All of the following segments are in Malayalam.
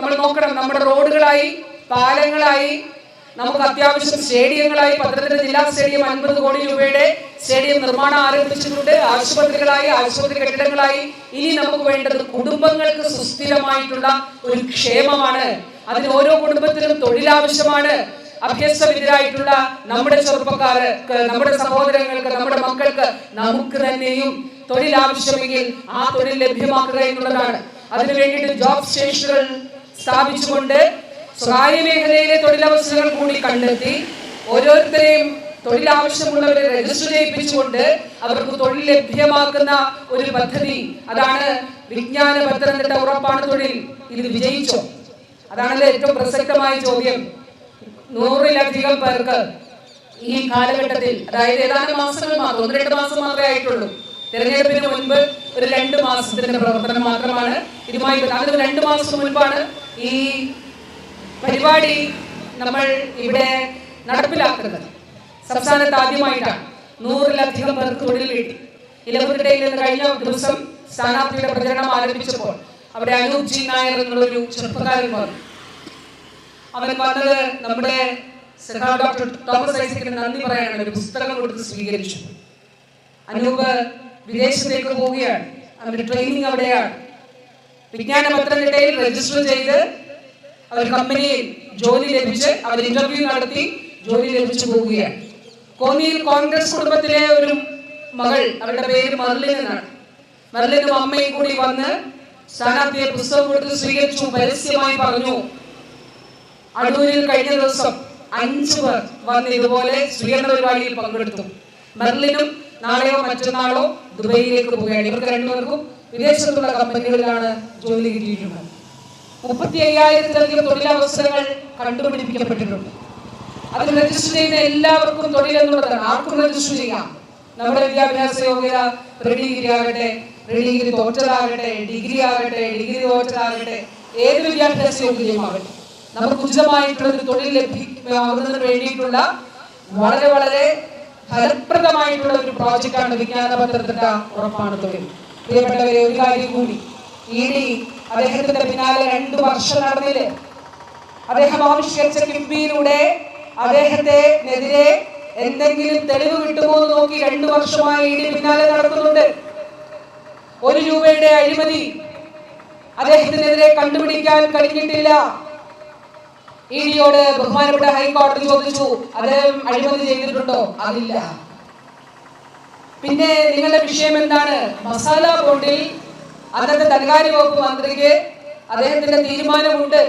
നമ്മൾ നോക്കണം. നമ്മുടെ റോഡുകളായി പാലങ്ങളായി നമുക്ക് അത്യാവശ്യം സ്റ്റേഡിയങ്ങളായി പത്തനംതിട്ട ജില്ലാ സ്റ്റേഡിയം അൻപത് കോടി രൂപയുടെ സ്റ്റേഡിയം നിർമ്മാണം ആരംഭിച്ചിട്ടുണ്ട്. ആശുപത്രികളായി ആശുപത്രി കെട്ടിടങ്ങളായി. ഇനി നമുക്ക് വേണ്ടത് കുടുംബങ്ങൾക്ക് സുസ്ഥിരമായിട്ടുള്ള ഒരു ക്ഷേമമാണ്. അതിന് ഓരോ കുടുംബത്തിനും തൊഴിലാവശ്യമാണ്. അഭ്യസ്തവിധരായിട്ടുള്ള നമ്മുടെ ചെറുപ്പക്കാർക്ക് നമ്മുടെ സഹോദരങ്ങൾക്ക് നമ്മുടെ മക്കൾക്ക് നമുക്ക് തന്നെയും തൊഴിൽ ആവശ്യമെങ്കിൽ ആ തൊഴിൽ ലഭ്യമാക്കുക എന്നുള്ളതാണ്. അതിനു വേണ്ടിയിട്ട് ജോബ് സ്റ്റേഷനുകൾ സ്ഥാപിച്ചുകൊണ്ട് സ്വകാര്യ മേഖലയിലെ തൊഴിലവസരങ്ങൾ കൂടി കണ്ടെത്തി ഓരോരുത്തരെയും തൊഴിലാവശ്യമുള്ളവരെ രജിസ്റ്റർ ചെയ്യിപ്പിച്ചുകൊണ്ട് അവർക്ക് തൊഴിൽ ലഭ്യമാക്കുന്ന ഒരു പദ്ധതി. അതാണ് വിജ്ഞാന പത്തനംതിട്ട ഉറപ്പാണ് തൊഴിൽ. ഇത് വിജയിച്ചോ? അതാണല്ലോ ഏറ്റവും പ്രസക്തമായ ചോദ്യം. നൂറിലധികം പേർക്ക് ഈ കാലഘട്ടത്തിൽ അതായത് ഏതാനും മാസങ്ങൾ മാത്രം ഒന്ന് രണ്ട് മാസം മാത്രമേ ആയിട്ടുള്ളൂ. തെരഞ്ഞെടുപ്പിന് മുൻപ് ഒരു രണ്ട് മാസത്തിന്റെ പ്രവർത്തനം മാത്രമാണ്. ഇതുമായി അതിന് രണ്ട് മാസം മുൻപാണ് ഈ പരിപാടി നമ്മൾ ഇവിടെ നടപ്പിലാക്കുന്നത്. സംസ്ഥാനത്ത് ആദ്യമായിട്ടാണ് നൂറിലധികം പേർക്ക് തൊഴിൽ കിട്ടി. ഇലവരുടെ കഴിഞ്ഞ ദിവസം സ്ഥാനാർത്ഥിയുടെ പ്രചരണം ആരംഭിച്ചപ്പോൾ അവിടെ അനൂപ് ജി നായർ എന്നുള്ളൊരു ചെറുപ്പക്കാരൻ വന്നു. അവൻ വന്നത് നമ്മുടെ ഡോക്ടർ തോമസ് ഐസക്കിന് നന്ദി പറയാനാണ് ഒരു പുസ്തകം കൊടുത്ത് സ്വീകരിച്ചു. അനൂപ് വിദേശത്തേക്ക് പോവുകയാണ്. അവന്റെ ട്രെയിനിങ് അവിടെയാണ്. വിജ്ഞാന പത്തനംതിട്ടയിൽ രജിസ്റ്റർ ചെയ്ത് അവർ കമ്പനിയിൽ ജോലി ലഭിച്ച് അവർ ഇന്റർവ്യൂ നടത്തി ജോലി ലഭിച്ചു പോവുകയാണ്. കോന്നിയിൽ കോൺഗ്രസ് കുടുംബത്തിലെ ഒരു മകൾ അവരുടെ പേര് മെർലിൻ എന്നാണ്. മെർലിനും അമ്മയും കൂടി വന്ന് സ്ഥാനാർത്ഥിയെ പുസ്തകം കൊടുത്ത് സ്വീകരിച്ചു പരസ്യമായി പറഞ്ഞു. അടൂരിൽ കഴിഞ്ഞ ദിവസം അഞ്ചു പേർ വന്ന് ഇതുപോലെ സ്വീകരണ പരിപാടിയിൽ പങ്കെടുത്തു. മെർലിനും നാളെയോ മറ്റന്നാളോ ദുബൈയിലേക്ക് പോവുകയാണ്. ഇവർക്ക് രണ്ടുപേർക്കും വിദേശത്തുള്ള കമ്പനികളിലാണ് ജോലി കിട്ടിയിട്ടുള്ളത്. മുപ്പത്തി അയ്യായിരത്തിലധികം തൊഴിലവസരങ്ങൾ കണ്ടുപിടിപ്പിക്കപ്പെട്ടിട്ടുണ്ട്. അതിൽ രജിസ്റ്റർ ചെയ്യുന്ന എല്ലാവർക്കും തൊഴിലെന്നുള്ളതാണ് ആർക്കും രജിസ്റ്റർ ചെയ്യാം. നമ്മുടെ വിദ്യാഭ്യാസ യോഗ്യത പ്രീ ഡിഗ്രി ആകട്ടെ ഡിഗ്രി തോറ്റതാകട്ടെ ഡിഗ്രി ആകട്ടെ ഡിഗ്രി തോറ്റതാകട്ടെ ഏത് വിദ്യാഭ്യാസ യോഗ്യതയും ആകട്ടെ. നമുക്ക് ഉചിതമായിട്ടുള്ള ഒരു തൊഴിൽ ലഭിക്കുന്നതിന് വേണ്ടിയിട്ടുള്ള വളരെ വളരെ ഫലപ്രദമായിട്ടുള്ള ഒരു പ്രോജക്റ്റാണ് വിജ്ഞാന പത്രത്തിന്റെ ഉറപ്പാണ് തൊഴിൽ. പ്രിയപ്പെട്ടവരെ ഒരു കാര്യം കൂടി. ഇ ഡി അദ്ദേഹത്തിന്റെ പിന്നാലെ രണ്ടു വർഷം നടന്നില്ലേ? അദ്ദേഹം ആവിഷ്കരിച്ച കിഫ്ബിയിലൂടെ അദ്ദേഹത്തിനെതിരെ എന്തെങ്കിലും തെളിവ് കിട്ടുമോ എന്ന് നോക്കി രണ്ടു വർഷമായി ഇ ഡി പിന്നാലെ നടക്കുന്നുണ്ട്. ഒരു രൂപയുടെ അഴിമതി അദ്ദേഹത്തിനെതിരെ കണ്ടുപിടിക്കാൻ കഴിഞ്ഞിട്ടില്ല. ഇ ബഹുമാനപ്പെട്ട ഹൈക്കോടതി ചോദിച്ചു അദ്ദേഹം അഴിമതി ചെയ്തിട്ടുണ്ടോ? അതില്ല. പിന്നെ നിങ്ങളുടെ വിഷയം എന്താണ്? മസാല ബോണ്ടിൽ അന്നത്തെ ധനകാര്യ വകുപ്പ് മന്ത്രിക്ക് അദ്ദേഹത്തിന്റെ തീരുമാനമുണ്ട്.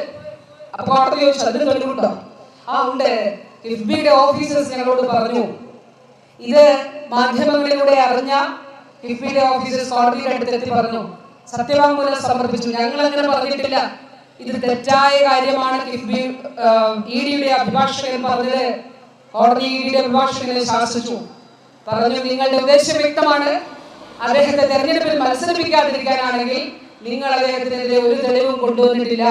അപ്പൊ കോടതി ചോദിച്ചു അതിന് തെളിവുണ്ടോ ആ ഉണ്ട്. കിഫ്ബിയുടെ ഓഫീസേഴ്സ് ഞങ്ങളോട് പറഞ്ഞു ഇത് മാധ്യമങ്ങളിലൂടെ അറിഞ്ഞ കിഫ്ബിയുടെ ഓഫീസേഴ്സ് കോടതിയുടെ അടുത്തെത്തി പറഞ്ഞു സത്യവാങ്മൂലം സമർപ്പിച്ചു. ഞങ്ങൾ അങ്ങനെ പറഞ്ഞിട്ടില്ല. ഇത് തെറ്റായ കാര്യമാണ് കിഫ്ബി ഇ ഡിയുടെ അഭിഭാഷകൻ പറഞ്ഞത്. കോടതി ഇ ഡിയുടെ അഭിഭാഷകനെ ശാസിച്ചു. പറഞ്ഞു നിങ്ങളുടെ ഉദ്ദേശം വ്യക്തമാണ്. അദ്ദേഹത്തെ തെരഞ്ഞെടുപ്പിൽ മത്സരിപ്പിക്കാതിരിക്കാനാണെങ്കിൽ നിങ്ങൾ അദ്ദേഹത്തിനെതിരെ ഒരു തെളിവും കൊണ്ടുവന്നിട്ടില്ല.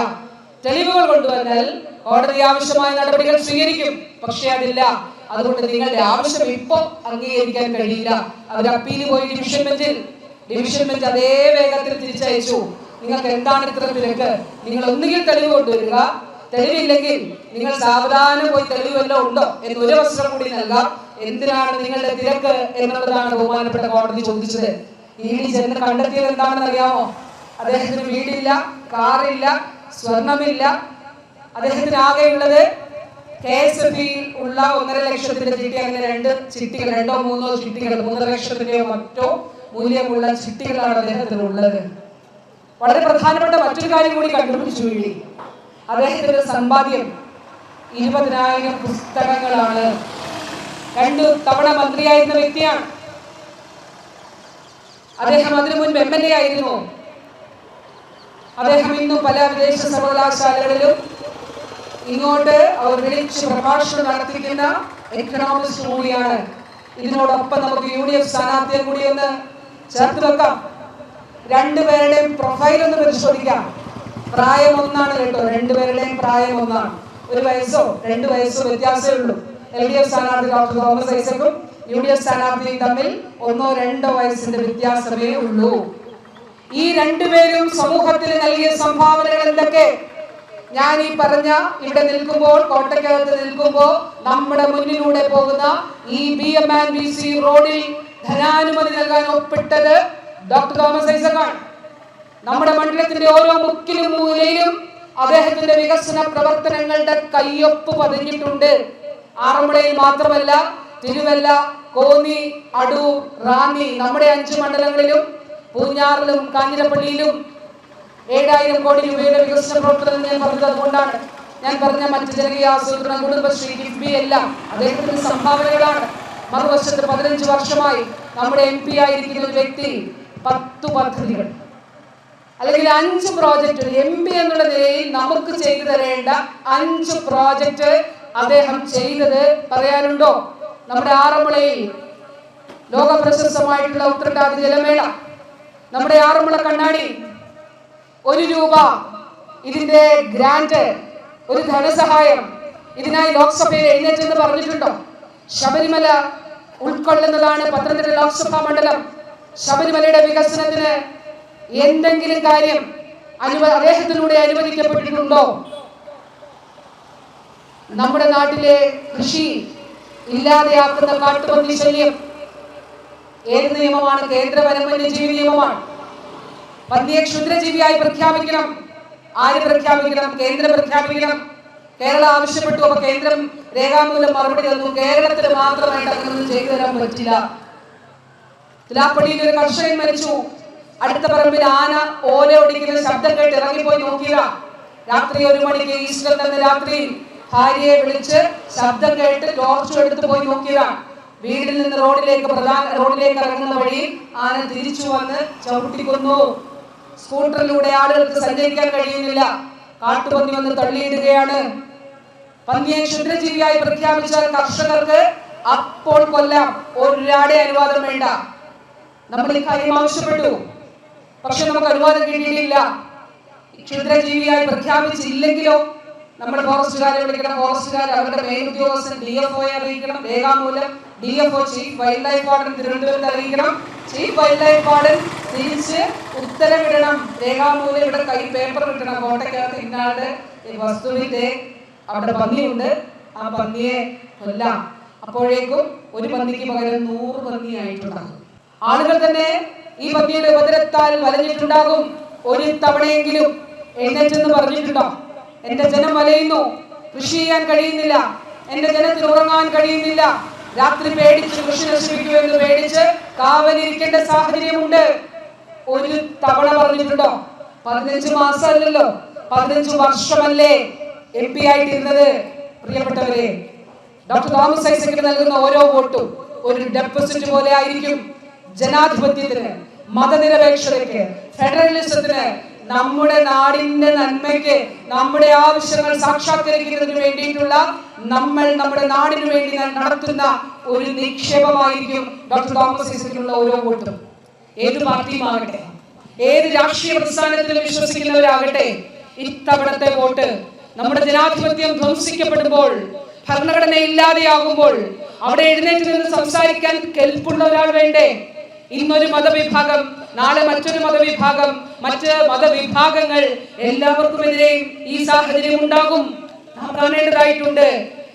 തെളിവുകൾ കൊണ്ടുവന്നാൽ കോടതി ആവശ്യമായ നടപടികൾ സ്വീകരിക്കും. പക്ഷേ അതില്ല. അതുകൊണ്ട് നിങ്ങളുടെ ആവശ്യം ഇപ്പൊ അംഗീകരിക്കാൻ കഴിയില്ല. അവർ അപ്പീൽ പോയി ഡിവിഷൻ ബെഞ്ചിൽ. ഡിവിഷൻ ബെഞ്ച് അതേ വേഗത്തിൽ തിരിച്ചയച്ചു. നിങ്ങൾക്ക് എന്താണ് ഇത്ര തിരക്ക് നിങ്ങൾ ഒന്നുകിൽ തെളിവ് കൊണ്ടുവരിക തെളിവില്ലെങ്കിൽ നിങ്ങൾ സാവധാനം പോയി തെളിവ് വല്ലതും ഉണ്ടോ? എന്ന് ഒരു അവസരം കൂടി നൽകാം. എന്തിനാണ് നിങ്ങളുടെ തിരക്ക് എന്നുള്ളതാണ് ബഹുമാനപ്പെട്ട കോടതി ചോദിച്ചത്. ഡി ചെന്ന് കണ്ടെത്തിയത് എന്താണെന്ന് അറിയാമോ? അദ്ദേഹത്തിന് വീടില്ല കാറില്ല സ്വർണമില്ല. അദ്ദേഹത്തിന് ആകെയുള്ളത് കെ എസ് എഫ് ഉള്ള ഒന്നര ലക്ഷത്തിന്റെ ചിട്ടി അങ്ങനെ രണ്ട് ചിട്ടികൾ രണ്ടോ മൂന്നോ ചിട്ടികൾ മൂന്നര ലക്ഷത്തിന്റെയോ മറ്റോ മൂല്യമുള്ള ചിട്ടികളാണ് അദ്ദേഹത്തിന് ഉള്ളത് വളരെ പ്രധാനപ്പെട്ട മറ്റൊരു കാര്യം കൂടി കണ്ടുപിടിച്ചു വേണ്ടി അദ്ദേഹത്തിന്റെ സമ്പാദ്യം ഇരുപതിനായിരം പുസ്തകങ്ങളാണ്. രണ്ടു തവണ മന്ത്രിയായിരുന്ന വ്യക്തിയാണ്. അദ്ദേഹം അതിനു മുൻപ് എം എൽ എ ആയിരുന്നു. അദ്ദേഹം ഇന്നും പല വിദേശ സർവകലാശാലകളിലും ഇങ്ങോട്ട് അവർ വിളിച്ച് പ്രഭാഷണം നടത്തിക്കുന്ന എക്കണോമിസ്റ്റ് കൂടിയാണ്. ഇതിനോടൊപ്പം നമുക്ക് യു ഡി എഫ് സ്ഥാനാർത്ഥിയെ കൂടി ഒന്ന് ചേർത്ത് വെക്കാം. രണ്ടുപേരുടെയും പ്രൊഫൈൽ ഒന്ന് പരിശോധിക്കാം. പ്രായം ഒന്നാണ് കേട്ടോ. രണ്ടുപേരുടെയും പ്രായം ഒന്നാണ്. ഒരു വയസ്സോ രണ്ട് വയസ്സോ വ്യത്യാസമേ ഉള്ളൂ എൽ ഡി എഫ് സ്ഥാനാർത്ഥി ഡോക്ടർ തോമസ് ഐസക്കും യു ഡി എഫ് സ്ഥാനാർത്ഥിയും തമ്മിൽ ഒന്നോ രണ്ടോ വയസ്സിന്റെ വ്യത്യാസമേ ഉള്ളൂ. ഈ രണ്ടുപേരും സമൂഹത്തിന് നൽകിയ സംഭാവനകൾ എന്തൊക്കെ? ഞാൻ ഈ പറഞ്ഞ ഇവിടെ നിൽക്കുമ്പോൾ കോട്ടയ്ക്കകത്ത് നിൽക്കുമ്പോൾ നമ്മുടെ മുന്നിലൂടെ പോകുന്ന ഈ B M and B C റോഡിൽ ധനാനുമതി നൽകാൻ ഒപ്പിട്ടത് ഡോക്ടർ തോമസ് ഐസക്കാണ്. നമ്മുടെ മണ്ഡലത്തിന്റെ ഓരോ മുക്കിലും മൂലയിലും അദ്ദേഹത്തിന്റെ വികസന പ്രവർത്തനങ്ങളുടെ കയ്യൊപ്പ് പതിഞ്ഞിട്ടുണ്ട്. ആറന്മുളയിൽ മാത്രമല്ല തിരുവല്ല കോന്നി അടൂർ റാന്നി നമ്മുടെ അഞ്ച് മണ്ഡലങ്ങളിലും പൂഞ്ഞാറിലും കാഞ്ഞിരപ്പള്ളിയിലും ഏഴായിരം കോടി രൂപയുടെ വികസന പ്രവർത്തനം ഞാൻ പറഞ്ഞത് കൊണ്ടാണ് ഞാൻ പറഞ്ഞ മറ്റ് ജനകീയ ആസൂത്രണ കുടുംബശ്രീ കിഫ്ബി എല്ലാം അദ്ദേഹത്തിന്റെ സംഭാവനകളാണ്. മറുവശത്ത് പതിനഞ്ച് വർഷമായി നമ്മുടെ എം പി ആയിരിക്കുന്ന വ്യക്തി പത്തു പദ്ധതികൾ. അല്ലെങ്കിൽ അഞ്ച് പ്രോജക്റ്റ് എം പി എന്നുള്ള നിലയിൽ നമുക്ക് ചെയ്തു തരേണ്ട അഞ്ച് പ്രോജക്റ്റ് അദ്ദേഹം ചെയ്തത് പറയാനുണ്ടോ? നമ്മുടെ ആറന്മുളയിൽ ലോക പ്രശസ്തമായിട്ടുള്ള ഉത്രട്ടാതി ജലമേള നമ്മുടെ ആറന്മുള കണ്ണാടി ഒരു രൂപ ഇതിന്റെ ഗ്രാന്റ് ഒരു ധനസഹായം ഇതിനായി ലോക്സഭയിൽ എഴുന്നേറ്റെന്ന് പറഞ്ഞിട്ടുണ്ടോ? ശബരിമല ഉൾക്കൊള്ളുന്നതാണ് പത്തനംതിട്ട ലോക്സഭാ മണ്ഡലം. ശബരിമലയുടെ വികസനത്തിന് എന്തെങ്കിലും കാര്യം അനുവ അദ്ദേഹത്തിലൂടെ അനുവദിക്കപ്പെട്ടിട്ടുണ്ടോ? നമ്മുടെ നാട്ടിലെ കൃഷി ഇല്ലാതെയാക്കുന്ന കാട്ടുപന്നി ശല്യം ഏത് നിയമമാണ്? കേന്ദ്ര വനവന്യജീവി നിയമമാണ്. പന്നിയെ ക്ഷുദ്രജീവിയായി പ്രഖ്യാപിക്കണം. ആര് പ്രഖ്യാപിക്കണം? കേന്ദ്രം പ്രഖ്യാപിക്കണം. കേരളം ആവശ്യപ്പെട്ടു അപ്പൊ കേന്ദ്രം രേഖാമൂലം മറുപടി തന്നു. കേരളത്തിൽ മാത്രമായിട്ട് അങ്ങനൊന്നും ചെയ്തു തരാൻ പറ്റില്ല. തിലാപ്പടിയിൽ ഒരു കർഷകൻ മരിച്ചു. അടുത്ത പറമ്പിൽ ആന ഓല ഒടിക്കുന്ന ശബ്ദം കേട്ട് ഇറങ്ങിപ്പോയി നോക്കിയതാ. രാത്രി ഒരു മണിക്ക് ഈസ്റ്റർ എന്ന രാത്രി ഭാര്യയെ വിളിച്ച് ശബ്ദം കേട്ട് ടോർച്ച് എടുത്ത് പോയി നോക്കിയ വീട്ടിൽ നിന്ന് റോഡിലേക്ക് പ്രധാന റോഡിലേക്ക് ഇറങ്ങുന്ന വഴി ആന തിരിച്ചു വന്ന് ചവിട്ടിക്കൊന്നു സ്കൂട്ടറിലൂടെ ആളുകൾക്ക് സഞ്ചരിക്കാൻ കഴിയുന്നില്ല. കാട്ടുപന്നി വന്ന് തള്ളിയിടുകയാണ്. പന്നിയെ ക്ഷുദ്രജീവിയായി പ്രഖ്യാപിച്ചാൽ കർഷകർക്ക് അപ്പോൾ കൊല്ലാം. ഒരാടെ അനുവാദം വേണ്ട. നമ്മൾ ഈ കാര്യം ആവശ്യപ്പെട്ടു. പക്ഷെ നമുക്ക് അനുവാദം കിട്ടിയിട്ടില്ല. ക്ഷുദ്രജീവിയായി പ്രഖ്യാപിച്ചില്ലെങ്കിലോ നമ്മുടെ ഫോറസ്റ്റുകാരെ വിളിക്കണം ഫോറസ്റ്റുകാർ അവരുടെ മെയിൻ ഉദ്യോഗസ്ഥൻ ഡി എഫ് ഒയെ അറിയിക്കണം രേഖാമൂലം D F O chief wildlife warden തിരുവനന്തപുരത്ത് അറിയിക്കണം. ചീഫ് വൈൽഡ് ലൈഫ് വാർഡൻ തിരിച്ച് ഉത്തരവിടണം. രേഖാമൂലം ഇവിടെ കൈ പേപ്പർ കിട്ടണം കോട്ടയ്ക്കകത്ത് ഇന്നാളുടെ വസ്തുവിന്റെ അവിടെ പന്നിയുണ്ട്. ആ പന്നിയെ കൊല്ലാം. അപ്പോഴേക്കും ഒരു പന്നിക്ക് പകരം നൂറ് പന്നിയായിട്ടുണ്ടാകും. ആളുകൾ തന്നെ ഈ പന്നിയുടെ ഉപദ്രത്താൽ വലഞ്ഞിട്ടുണ്ടാകും ഒരു തവണയെങ്കിലും എഴുന്നേറ്റെന്ന് പറഞ്ഞിട്ടുണ്ടോ? എന്റെ ജനം വലയുന്നു കൃഷി ചെയ്യാൻ കഴിയുന്നില്ല. എന്റെ ജനത്തിന് ഉറങ്ങാൻ കഴിയുന്നില്ല. രാത്രി പേടിച്ച് കൃഷി നശിപ്പിക്കുമെന്ന് പേടിച്ച് കാവലിരിക്കേണ്ട സാഹചര്യമുണ്ട്. ഒരു തവണ പറഞ്ഞിട്ടുണ്ടോ? പതിനഞ്ച് മാസമല്ലല്ലോ. പതിനഞ്ച് വർഷമല്ലേ എം പി ആയിട്ടിരുന്നത് പ്രിയപ്പെട്ടവരെ ഡോക്ടർ തോമസ് ഐസക്കിന് നൽകുന്ന ഓരോ വോട്ടും ഒരു ഡെപ്പോസിറ്റ് പോലെ ആയിരിക്കും ജനാധിപത്യത്തിന്. മതനിരപേക്ഷതയ്ക്ക് ഫെഡറലിസത്തിന് നമ്മുടെ നാടിന്റെ നന്മയ്ക്ക് നമ്മുടെ ആവശ്യങ്ങൾ സാക്ഷാത്കരിക്കുന്നതിന് വേണ്ടിയിട്ടുള്ള നമ്മൾ നമ്മുടെ നാടിനു വേണ്ടി നടത്തുന്ന ഒരു നിക്ഷേപമായിരിക്കും ഡോക്ടർ തോമസ് ഐസക്കിനുള്ള ഓരോ വോട്ടും. ഏത് പാർട്ടിയുമാകട്ടെ ഏത് രാഷ്ട്രീയ പ്രസ്ഥാനത്തിൽ വിശ്വസിക്കുന്നവരാകട്ടെ ഇത്തവണത്തെ വോട്ട് നമ്മുടെ ജനാധിപത്യം ധ്വംസിക്കപ്പെടുമ്പോൾ ഭരണഘടന ഇല്ലാതെയാകുമ്പോൾ അവിടെ എഴുന്നേറ്റ് നിന്ന് സംസാരിക്കാൻ കെൽപ്പുള്ള ഒരാൾ വേണ്ടേ? ഇന്നൊരു മതവിഭാഗം നാളെ മറ്റൊരു മതവിഭാഗം മറ്റ് മതവിഭാഗങ്ങൾ എല്ലാവർക്കും എതിരെയും ഈ സാഹചര്യം ഉണ്ടാകും. കാണേണ്ടതായിട്ടുണ്ട്.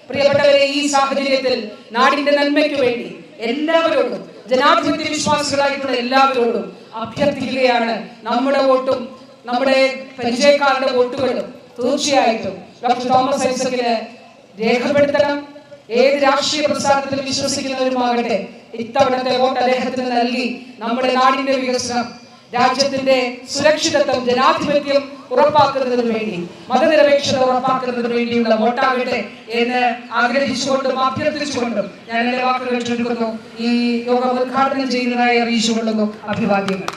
പ്രിയപ്പെട്ടവരെ ഈ സാഹചര്യത്തിൽ നാടിന്റെ നന്മയ്ക്ക് വേണ്ടി എല്ലാവരോടും ജനാധിപത്യ വിശ്വാസികളായിട്ടുള്ള എല്ലാവരോടും അഭ്യർത്ഥിക്കുകയാണ് നമ്മുടെ വോട്ടും നമ്മുടെ പരിചയക്കാരുടെ വോട്ടുകളും. തീർച്ചയായിട്ടും ഡോക്ടർ തോമസ് ഐസക്കിന് രേഖപ്പെടുത്തണം. ഏത് രാഷ്ട്രീയ പ്രസ്ഥാനത്തിൽ വിശ്വസിക്കുന്നവരുമാകട്ടെ ഇത്തവണത്തെ വോട്ട് അദ്ദേഹത്തിന് നൽകി നമ്മുടെ നാടിന്റെ വികസനം രാജ്യത്തിന്റെ സുരക്ഷിതത്വം ജനാധിപത്യം ഉറപ്പാക്കുന്നതിന് വേണ്ടി മതനിരപേക്ഷത ഉറപ്പാക്കുന്നതിന് വേണ്ടിയുള്ള വോട്ടാകട്ടെ എന്ന് ആഗ്രഹിച്ചുകൊണ്ടും അഭ്യർത്ഥിച്ചുകൊണ്ടും ഞാൻ എന്റെ വാക്കുകൾ ചുരുക്കുന്നു. ഈ യോഗം ഉദ്ഘാടനം ചെയ്യുന്നതായി അറിയിച്ചുകൊള്ളുന്നു. അഭിവാദ്യങ്ങൾ.